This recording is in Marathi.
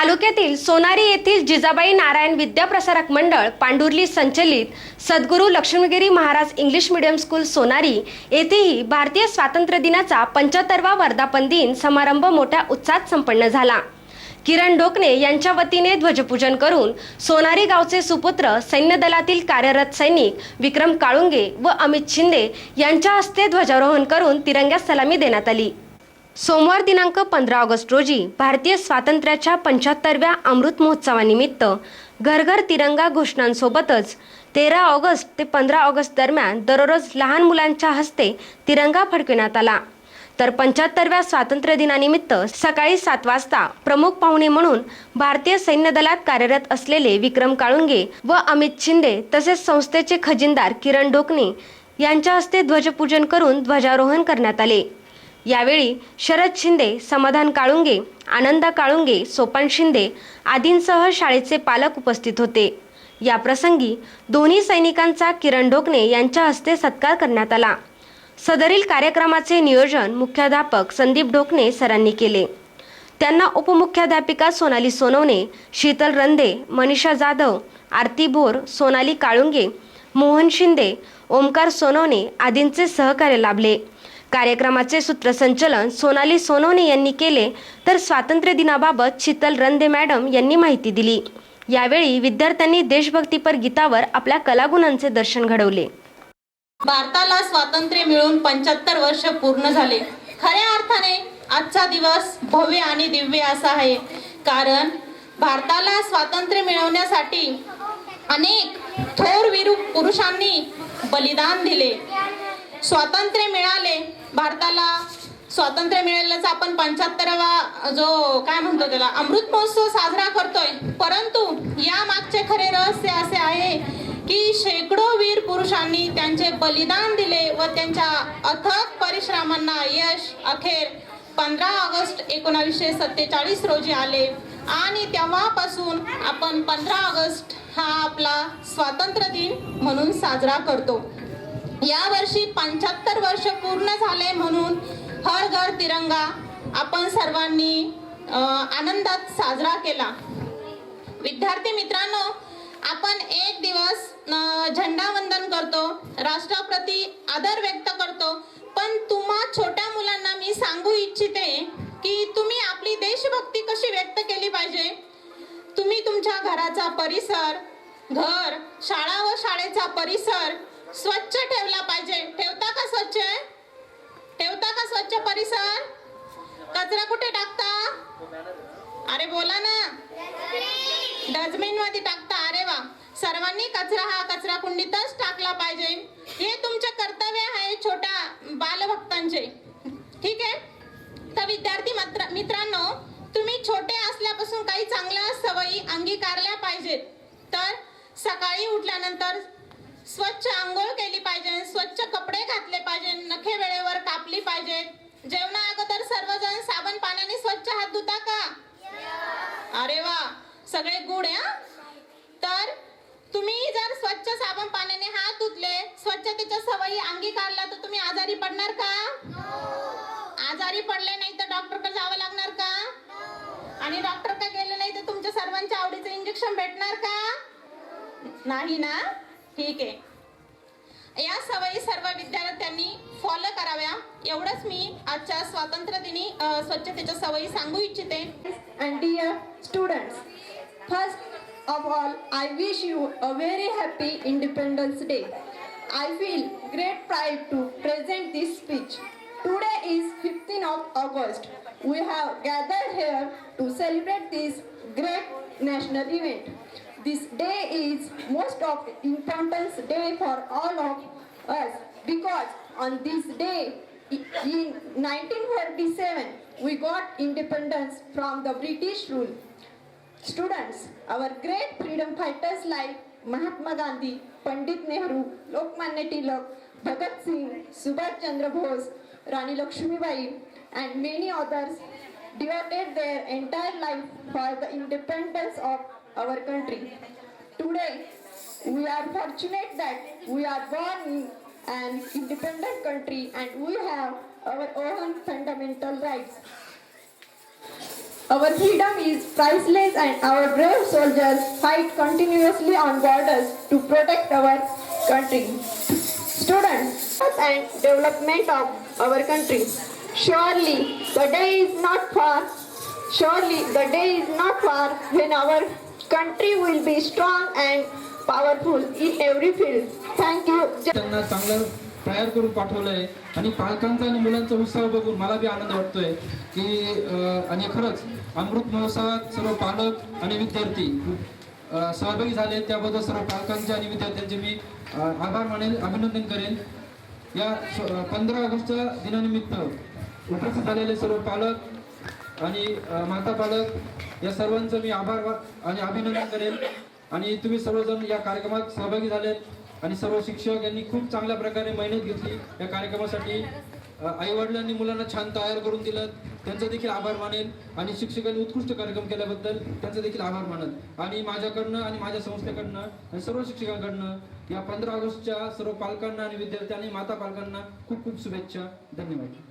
तालुक्यातील सोनारी येथील जिजाबाई नारायण विद्याप्रसारक मंडळ पांडुर्ली संचलित Sadguru Laxmigiri Maharaj English medium school Sonari येथेही भारतीय स्वातंत्र्य दिनाचा पंच्याहत्तरवा वर्धापन दिन समारंभ मोठ्या उत्साहात संपन्न झाला. किरण डोकणे यांच्या वतीने ध्वजपूजन करून सोनारी गावचे सुपुत्र सैन्य दलातील कार्यरत सैनिक विक्रम काळुंगे व अमित शिंदे यांच्या हस्ते ध्वजारोहण करून तिरंग्यास सलामी देण्यात आली. सोमवार दिनांक पंधरा ऑगस्ट रोजी भारतीय स्वातंत्र्याच्या पंच्याहत्तरव्या अमृत महोत्सवानिमित्त घरघर तिरंगा घोषणांसोबतच तेरा ऑगस्ट ते पंधरा ऑगस्ट दरम्यान दररोज लहान मुलांच्या हस्ते तिरंगा फडकविण्यात आला. तर पंच्याहत्तरव्या स्वातंत्र्य दिनानिमित्त सकाळी सात वाजता प्रमुख पाहुणे म्हणून भारतीय सैन्य दलात कार्यरत असलेले विक्रम काळुंगे व अमित शिंदे तसेच संस्थेचे खजिनदार किरण डोकणे यांच्या हस्ते ध्वजपूजन करून ध्वजारोहण करण्यात आले. यावेळी शरद शिंदे समाधान काळुंगे आनंदा काळुंगे सोपान शिंदे आदींसह शाळेचे पालक उपस्थित होते. या प्रसंगी दोन्ही सैनिकांचा किरण डोकणे यांच्या हस्ते सत्कार करण्यात आला. सदरील कार्यक्रमाचे नियोजन मुख्याध्यापक संदीप डोकणे सरांनी केले. त्यांना उपमुख्याध्यापिका सोनाली सोनवणे शीतल रंदे मनीषा जाधव आरती भोर सोनाली काळुंगे मोहन शिंदे ओमकार सोनवणे आदींचे सहकार्य लाभले. कार्यक्रमाचे सूत्रसंचलन सोनाली सोनवणे यांनी केले तर स्वातंत्र्य दिनाबाबत शीतल रंदे मॅडम यांनी माहिती दिली. यावेळी विद्यार्थ्यांनी देशभक्तीपर गीतावर आपल्या कलागुणांचे दर्शन घडवले. भारताला स्वातंत्र्य मिळून पंच्याहत्तर वर्ष पूर्ण झाले. खऱ्या अर्थाने आजचा दिवस भव्य आणि दिव्य असा आहे. कारण भारताला स्वातंत्र्य मिळवण्यासाठी अनेक थोर वीर पुरुषांनी बलिदान दिले. स्वातंत्र्य मिळाले. भारताला स्वातंत्र्य मिळाल्याचा आपण पंच्याहत्तरावा जो काय म्हणतो त्याला अमृत महोत्सव साजरा करतोय. परंतु या मागचे खरे रहस्य असे आहे की शेकडो वीर पुरुषांनी त्यांचे बलिदान दिले व त्यांच्या अथक परिश्रमांना यश अखेर पंधरा ऑगस्ट एकोणावीसशे सत्तेचाळीस रोजी आले. आणि तेव्हापासून आपण पंधरा ऑगस्ट हा आपला स्वातंत्र्य दिन म्हणून साजरा करतो. या वर्षी पंच्याहत्तर वर्ष पूर्ण झाले म्हणून हर घर तिरंगा. आपण सर्वांनी आनंदात साजरा केला. विद्यार्थी मित्रांनो आपण एक दिवस अ, झेंडा वंदन करतो राष्ट्राप्रती आदर व्यक्त करतो. पण तुम्हा छोट्या मुलांना मी सांगू इच्छिते की तुम्ही आपली देशभक्ती कशी व्यक्त केली पाहिजे? तुम्ही तुमच्या घराचा परिसर घर शाळा व शाळेचा परिसर स्वच्छ ठेवला पाहिजे. ठेवता का स्वच्छ? ठेवता का स्वच्छ परिसर? कचरा कुठे टाकता? अरे बोला ना. डस्टबिनमध्ये टाकता. अरे वा. सर्वांनी कचरा हा कचरा कुंडीतच टाकला पाहिजे. हे तुमचे कर्तव्य आहे छोट्या बालभक्तांचे. ठीक आहे? तर विद्यार्थी मित्र मित्रांनो तुम्ही छोटे असल्यापासून काही चांगल्या सवयी अंगीकारल्या पाहिजेत. तर सकाळी उठल्यानंतर स्वच्छ आंघोळ केली पाहिजे स्वच्छ कपडे घातले पाहिजे नखे वेळेवर कापली पाहिजेत जेवणा अगोदर सर्वजण साबण पाण्याने स्वच्छ हात धुता का? अरे वा सगळे गुड आहे हा? तर तुम्ही जर स्वच्छ साबण पाण्याने हात धुतले स्वच्छतेच्या सवयी अंगीकारल्या तर तुम्ही आजारी पडणार का? आजारी पडले नाही तर डॉक्टरकडे जावं लागणार का? आणि डॉक्टरकडे गेले नाही तर तुमच्या सर्वांच्या आवडीचं इंजेक्शन भेटणार का? नाही ना? ठीक आहे या सवयी सर्व विद्यार्थ्यांनी फॉलो कराव्या एवढंच मी आजच्या स्वातंत्र्य दिनी स्वच्छतेच्या सवयी सांगू इच्छिते and dear students first of all I wish you a very happy independence day I feel great pride to present this speech today is fifteen of August we have gather here to celebrate this great national event This day is most of importance day for all of us because on this day in 1947 we got independence from the British rule. Students, our great freedom fighters like Mahatma Gandhi, Pandit Nehru, Lokmanya Tilak, Bhagat Singh, Subhash Chandra Bose, Rani Lakshmibai, and many others devoted their entire life for the independence of our country. Today, we are fortunate that we are born in an independent country and we have our own fundamental rights. Our freedom is priceless and our brave soldiers fight continuously on borders to protect our country. Students and development of our country. Surely the day is not far. Surely the day is not far when our country will be strong and powerful in every field thank you त्यांना चांगलं तयार करून पाठवलंय. आणि पालकांचा आणि मुलांचा उत्साह बघून मला बी आनंद वाटतोय की आणि खरंच अमृत महोत्सवात सर्व पालक आणि विद्यार्थी सहभागी झाले. त्याबद्दल सर्व पालकांचे आणि विद्यार्थ्यांचे मी आभार मानेल अभिनंदन करेन. या पंधरा ऑगस्टच्या दिनानिमित्त उपस्थित झालेले सर्व पालक आणि माता पालक या सर्वांचं मी आभार वा- आणि अभिनंदन करेन. आणि तुम्ही सर्वजण या कार्यक्रमात सहभागी झालेत. आणि सर्व शिक्षक यांनी खूप चांगल्या प्रकारे मेहनत घेतली या कार्यक्रमासाठी. आई वडिलांनी मुलांना छान तयार करून दिलं. त्यांचा देखील आभार मानेल. आणि शिक्षकांनी उत्कृष्ट कार्यक्रम केल्याबद्दल त्यांचा देखील आभार मानेल आणि माझ्याकडनं आणि माझ्या संस्थेकडनं आणि सर्व शिक्षकांकडनं या पंधरा ऑगस्टच्या सर्व पालकांना आणि विद्यार्थ्यांनी माता पालकांना खूप खूप शुभेच्छा. धन्यवाद.